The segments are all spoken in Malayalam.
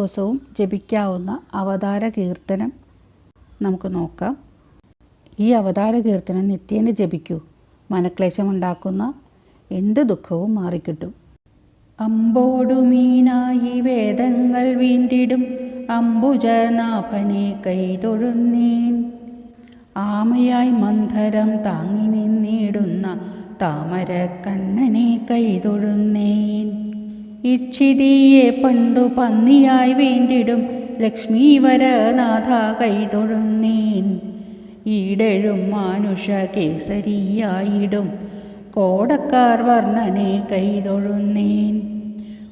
ദിവസവും ജപിക്കാവുന്ന അവതാര കീർത്തനം നമുക്ക് നോക്കാം. ഈ അവതാര കീർത്തനം നിത്യേന ജപിക്കൂ. മനക്ലേശമുണ്ടാക്കുന്ന എന്ത് ദുഃഖവും മാറിക്കിട്ടും. അമ്പോടുമീനായി വേദങ്ങൾ വീണ്ടിടും. അംബുജനാഭനെ കൈതൊഴുന്നീൻ. ആമയായി മന്ധരം താങ്ങി നിന്നിടുന്ന താമര കണ്ണനെ കൈതൊഴുന്നേൻ. ഇക്ഷിതിയെ പണ്ടു പന്നിയായി വേണ്ടിടും ലക്ഷ്മീവരനാഥ കൈതൊഴുന്നീൻ. ഈടഴും മാനുഷ കേസരിയായിടും കോടക്കാർ വർണനെ കൈതൊഴുന്നേൻ.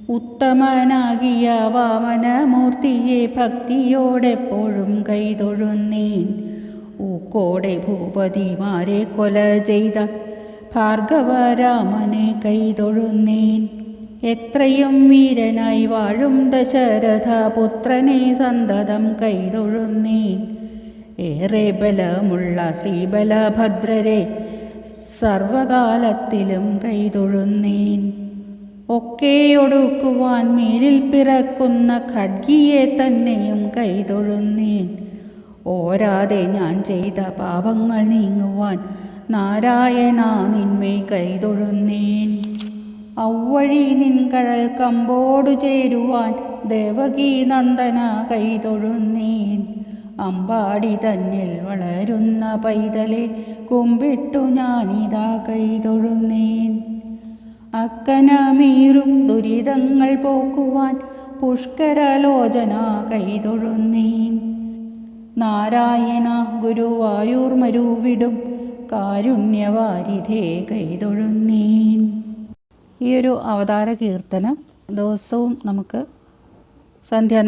ഉത്തമനാകിയ വാമനമൂർത്തിയെ ഭക്തിയോടെപ്പോഴും കൈതൊഴുന്നേൻ. ഊക്കോടെ ഭൂപതിമാരെ കൊല ചെയ്ത ഭാർഗവരാമനെ കൈതൊഴുന്നേൻ. എത്രയും വീരനായി വാഴും ദശരഥ പുത്രനെ സന്തതം കൈതൊഴുന്നേൻ. ഏറെ ബലമുള്ള ശ്രീബലഭദ്രരെ സർവകാലത്തിലും കൈതൊഴുന്നീൻ. ഒക്കെയൊടുക്കുവാൻ മേലിൽ പിറക്കുന്ന ഖഡ്ഗിയെ തന്നെയും കൈതൊഴുന്നേൻ. ഓരാതെ ഞാൻ ചെയ്ത പാപങ്ങൾ നീങ്ങുവാൻ നാരായണ നിന്മേ കൈതൊഴുന്നേൻ. ഔവഴി നിൻകഴൽ കമ്പോടു ചേരുവാൻ ദേവകീ നന്ദന കൈതൊഴുന്നീൻ. അമ്പാടി തന്നിൽ വളരുന്ന പൈതലെ കുമ്പിട്ടു ഞാനിതാ കൈതൊഴുന്നേൻ. അക്കനമീറും ദുരിതങ്ങൾ പോക്കുവാൻ പുഷ്കരലോചന കൈതൊഴുന്നേൻ. നാരായണ ഗുരുവായൂർ മരുവിടും കാരുണ്യവാരിധേ കൈതൊഴുന്നേൻ. ഈ ഒരു അവതാര കീർത്തനം ദിവസവും നമുക്ക് സന്ധ്യ